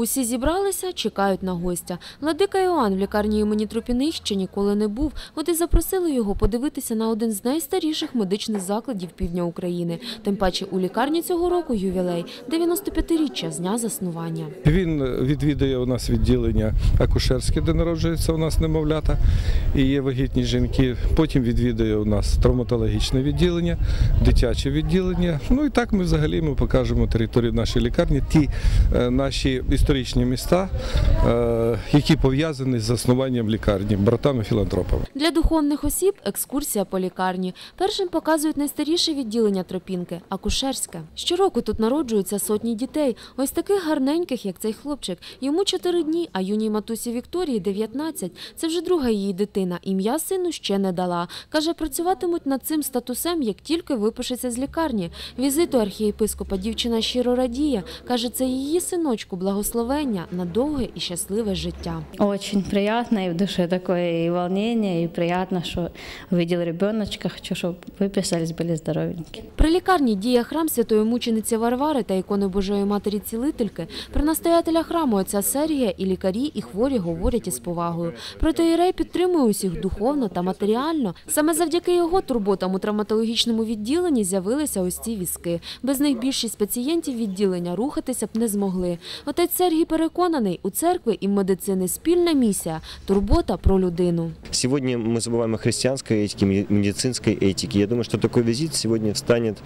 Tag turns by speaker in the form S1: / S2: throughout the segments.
S1: Усі зібралися, чекають на гостя. Владика Іоанн в лікарні імені Тропіних ще ніколи не був. От і запросили його подивитися на один з найстаріших медичних закладів півдня України. Тим паче у лікарні цього року ювілей 95-річчя з дня заснування.
S2: Він відвідує у нас відділення акушерське, де народжуються у нас немовлята і є вагітні жінки. Потім відвідує у нас травматологічне відділення, дитяче відділення. Ну і так ми взагалі ми покажемо територію нашої лікарні, ті е, наші історичні міста, е, які пов'язані з заснуванням лікарні братами-філантропами.
S1: Для духовних осіб екскурсія по лікарні. Першим показують найстаріше відділення Тропінки – акушерське. Щороку тут народжуються сотні дітей. Ось таких гарненьких, як цей хлопчик. Йому 4 дні, а юній матусі Вікторії 19. Це вже друга її дитина. Ім'я сину ще не дала. Каже, працюватимуть над цим статусем, як тільки випишеться з лікарні. Візиту архієпископа дівчина щиро радіє. Каже, це її синочку благословення на довге і щасливе життя.
S3: Очень приятно, и в душе такое и волнение, и приятно, что увидел ребеночка. Хочу, чтобы выписались, были здоровенькие.
S1: При лікарні діє храм святої мучениці Варвари та ікони Божої Матері Цілительки. Про настоятеля храму отця Сергія і лікарі, і хворі говорять із повагою. Проте Ірей підтримує усіх духовно та матеріально. Саме завдяки його турботам у травматологічному відділенні з'явилися ось ці візки. Без них більшість пацієнтів відділення рухатися б не змогли. Отець Сергій переконаний, у церкви і медицини спільна місія – турбота про людину.
S4: Сегодня мы забываем о христианской этике, ме- медицинской этике. Я думаю, что такой визит сегодня станет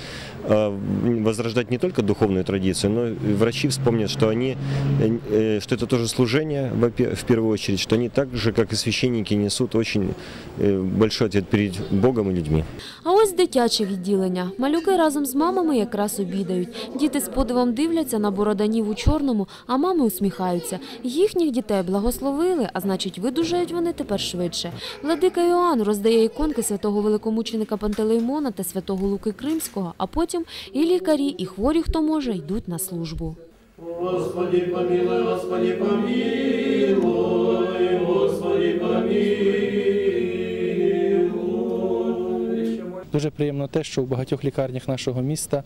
S4: э, возрождать не только духовную традицию, но и врачи вспомнят, что они, э, э, что это тоже служение во-пе- в первую очередь, что они так же, как и священники, несут очень э, большой ответ перед Богом и людьми.
S1: А ось дитяче відділення. Малюки разом з мамами якраз обідають. Діти з подивом дивляться на бороданів у чорному, а мами усміхаються. Їхніх дітей благословили, а значить, видужають вони тепер швидше. Владика Іоанн роздає іконки святого великомученика Пантелеймона та святого Луки Кримського, а потім і лікарі, і хворі, хто може, йдуть на службу.
S5: Господи помилуй, Господи помилуй, Господи помилуй.
S6: Дуже приємно те, що в багатьох лікарнях нашого міста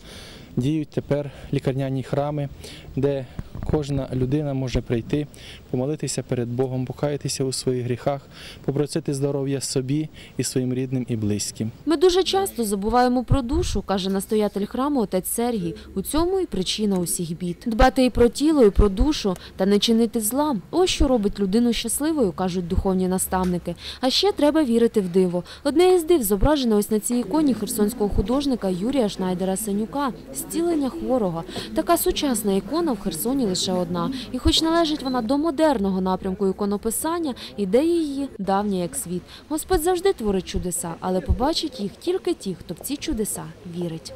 S6: діють тепер лікарняні храми, де кожна людина може прийти, помолитися перед Богом, покаятися у своїх гріхах, попросити здоров'я собі і своїм рідним і близьким.
S1: Ми дуже часто забуваємо про душу, каже настоятель храму отець Сергій. У цьому і причина усіх бід. Дбати і про тіло, і про душу, та не чинити зла. Ось що робить людину щасливою, кажуть духовні наставники. А ще треба вірити в диво. Одне із див зображене ось на цій іконі херсонського художника Юрія Шнайдера Сенюка зцілення хворого. Така сучасна ікона в Херсоні лише одна. І хоч належить вона до модерного напрямку іконописання, ідеї її давня як світ. Господь завжди творить чудеса, але побачить їх тільки ті, хто в ці чудеса вірить.